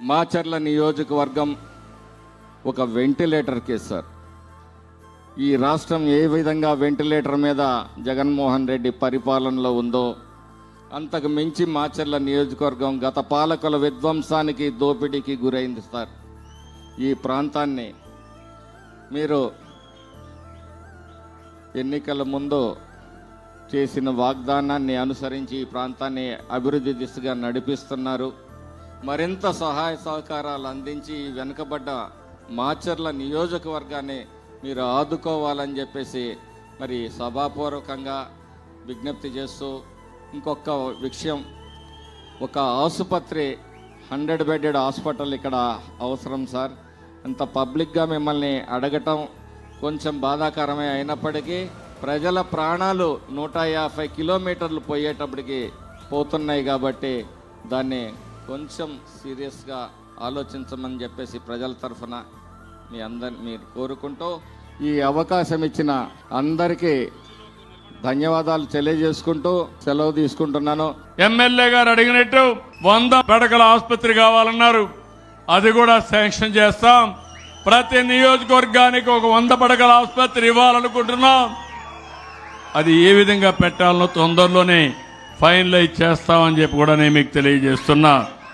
మాచర్ల నియోజకవర్గం ఒక ventilator case sir. ఈ రాష్ట్రం ఏ విధంగా వెంటిలేటర్ మీద జగన్మోహన్ రెడ్డి పరిపాలనలో ఉందో అంతకు మించి మాచర్ల నియోజకవర్గం గత పాలకుల విధ్వంసానికి దోపిడీకి గురైంది సార్. ఈ ప్రాంతాన్ని మీరు ఎన్నికల ముందు చేసిన వాగ్దానాన్ని అనుసరించి ఈ ప్రాంతాన్ని అభివృద్ధి దిశగా నడిపిస్తున్నారు. మరింత సహాయ సహకారాలు అందించి వెనుకబడ్డ మాచర్ల నియోజకవర్గాన్ని మీరు ఆదుకోవాలని చెప్పేసి మరి సభాపూర్వకంగా విజ్ఞప్తి చేస్తూ ఇంకొక విషయం. ఒక ఆసుపత్రి హండ్రెడ్ బెడెడ్ హాస్పిటల్ ఇక్కడ అవసరం సార్. ఇంత పబ్లిక్గా మిమ్మల్ని అడగటం కొంచెం బాధాకరమే అయినప్పటికీ ప్రజల ప్రాణాలు నూట యాభై కిలోమీటర్లు పోయేటప్పటికి పోతున్నాయి కాబట్టి దాన్ని కొంచెం సీరియస్గా ఆలోచించమని చెప్పేసి ప్రజల తరఫున మీ అందరి మీరు కోరుకుంటూ ఈ అవకాశం ఇచ్చిన అందరికీ ధన్యవాదాలు తెలియజేసుకుంటూ సెలవు తీసుకుంటున్నాను. ఎమ్మెల్యే గారు అడిగినట్టు వంద పడకల ఆసుపత్రి కావాలన్నారు. అది కూడా శాంక్షన్ చేస్తాం. ప్రతి నియోజకవర్గానికి ఒక వంద పడకల ఆసుపత్రి ఇవ్వాలనుకుంటున్నాం. అది ఏ విధంగా పెట్టాలనో తొందరలోనే ఫైనలైజ్ చేస్తామని చెప్పి కూడా నేను మీకు తెలియజేస్తున్నా.